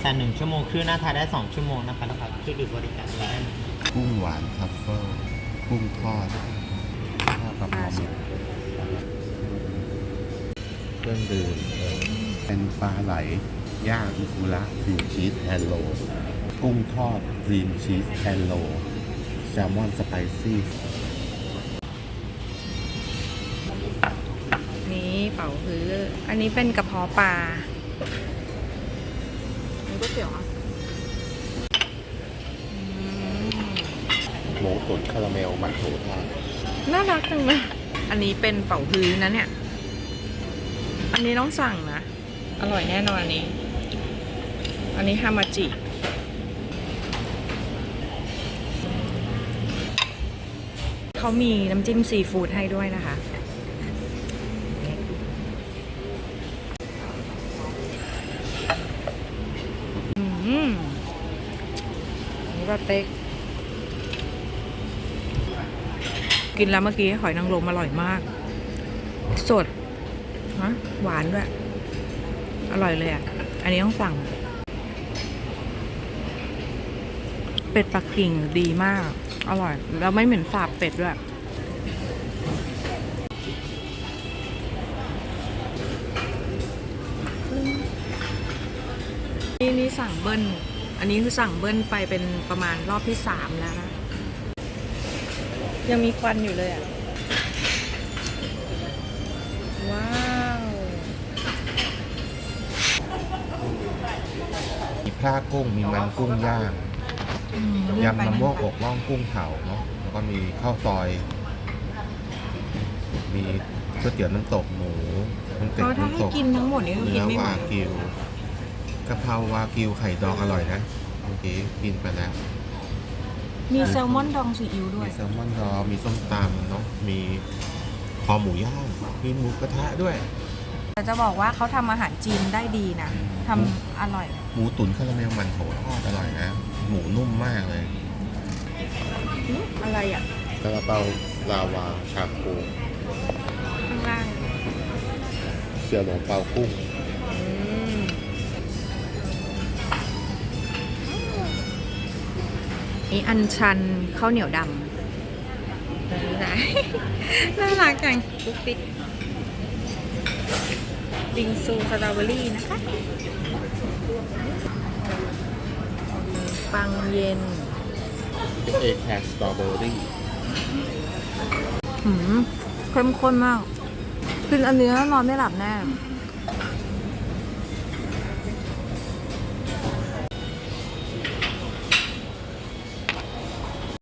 แต่หนึ่งชั่วโมงครึ่งหน้าทานได้สองชั่วโมงนะคะแล้วก็คือดื่มบริการได้กุ้งหวานทัฟเฟิลกุ้งทอดข้าวกะเพราหมูเครื่องดื่มเออเป็นปลาไหลย่างอิคุระครีมชีสแฮนโล กุ้งทอดครีมชีสแฮนโลแซลมอนสไปซี่นี่เป่าฮื้อ อันนี้เป็นกระเพาะปลา หมูตุ๋นคาราเมลมันโถทอดน่ารักจังเลยอันนี้เป็นเป่าฮื้อนะเนี่ย อันนี้ต้องสั่งนะ อร่อยแน่นอนอันนี้ อันนี้ฮามาจิ เขามีน้ำจิ้มซีฟู้ดให้ด้วยนะคะ อืมนนี่ก็เต็ก กินแล้วเมื่อกี้หอยนางรมอร่อยมาก สดฮะหวานด้วย อร่อยเลยอะ อันนี้ต้องสั่ง เป็ดปักกิ่งดีมาก อร่อย แล้วไม่เหม็นสาบเป็ดด้วยนี่นี่สั่งเบิ้ล อันนี้คือสั่งเบิ้ลไปเป็นประมาณรอบที่สามแล้วนะ ยังมีควันอยู่เลยอะ ว้าวมีพลากุ้งมีมันกุ้งย่างอืยำมะม่วงอกล่องกุ้งเผาเนาะแล้วก็มีข้าวซอย มีก๋วยเตี๋ยวน้ำตกหมูน้ำตกเพราะถ้าให้น้ำตกกินทั้งหมดนี่คือกิเนื้นอไม่หมวาดกิวกะเพราวากิวไข่ดองอร่อยนะเมื่อกี้กินไปแล้ว มีแซลมอนดองซีอิ๊วด้วมีย แซลมอนดองมีส้มตำเนาะมีคอหมูย่างมีหมูกระทะด้วย แต่จะบอกว่าเขาทำอาหารจีนได้ดีนะทำอร่อย หมูตุ๋นคาราเมลมันโถทอดอร่อยนะ หมูนุ่มมากเลยอื้ออะไรอะกระเปาลาวาชาโคข้างล่าง เสี่ยวหลงเปากุ้ง นี่อันชันข้าวเหนียวดำนี่นะ น่ารักจังปุ๊กปิ๊กบิงซูสตรอเบอรี่นะคะ ปังเย็นเอแคสตรอเบอรี่หืมเข้มข้นมากกินอันนี้แล้วนอนไม่หลับแน่